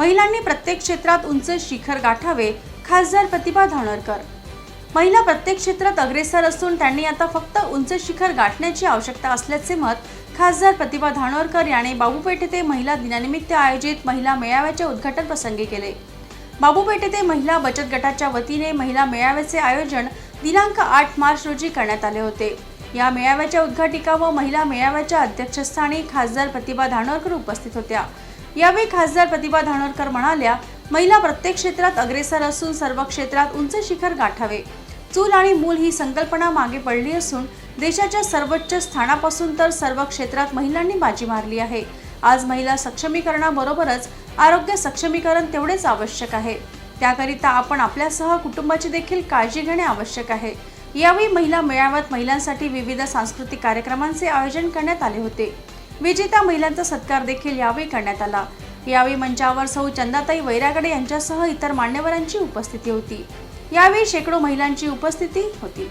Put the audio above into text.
महिलांनी प्रत्येक क्षेत्रात उंच शिखर गाठावे खासदार प्रतिभा धानोरकर. महिला प्रत्येक क्षेत्रात अग्रेसर असून त्यांनी आता फक्त उंच शिखर गाठण्याची आवश्यकता असल्याचे मत खासदार प्रतिभा धानोरकर याने बाबूपेठ येथे महिला दिनानिमित्त आयोजित महिला मेळाव्याच्या उद्घाटन प्रसंगी केले. बाबूपेठ येथे महिला बचत गटाच्या वतीने महिला मेळाव्याचे आयोजन दिनांक आठ मार्च रोजी करण्यात आले होते. या मेळाव्याच्या उद्घाटिका व महिला मेळाव्याच्या अध्यक्षस्थानी खासदार प्रतिभा धानोरकर उपस्थित होत्या. यावेळी खासदार प्रतिभा धानोरकर म्हणाल्या महिला प्रत्येक क्षेत्रात अग्रेसर असून सर्व क्षेत्रात उंच शिखर गाठावे. चूल आणि मूल ही संकल्पना मागे पडली असून देशाच्या सर्वोच्च स्थानापासून तर सर्व क्षेत्रात महिलांनी बाजी मारली आहे. आज महिला सक्षमीकरणाबरोबरच आरोग्य सक्षमीकरण तेवढेच आवश्यक आहे. त्याकरिता आपण आपल्यासह कुटुंबाची देखील काळजी घेणे आवश्यक आहे. यावेळी महिला मेळाव्यात महिलांसाठी विविध सांस्कृतिक कार्यक्रमांचे आयोजन करण्यात आले होते. विजेत्या महिलांचा सत्कार देखील यावेळी करण्यात आला. यावेळी मंचावर सौ चंदाताई वैरागडे यांच्यासह इतर मान्यवरांची उपस्थिती होती. यावेळी शेकडो महिलांची उपस्थिती होती.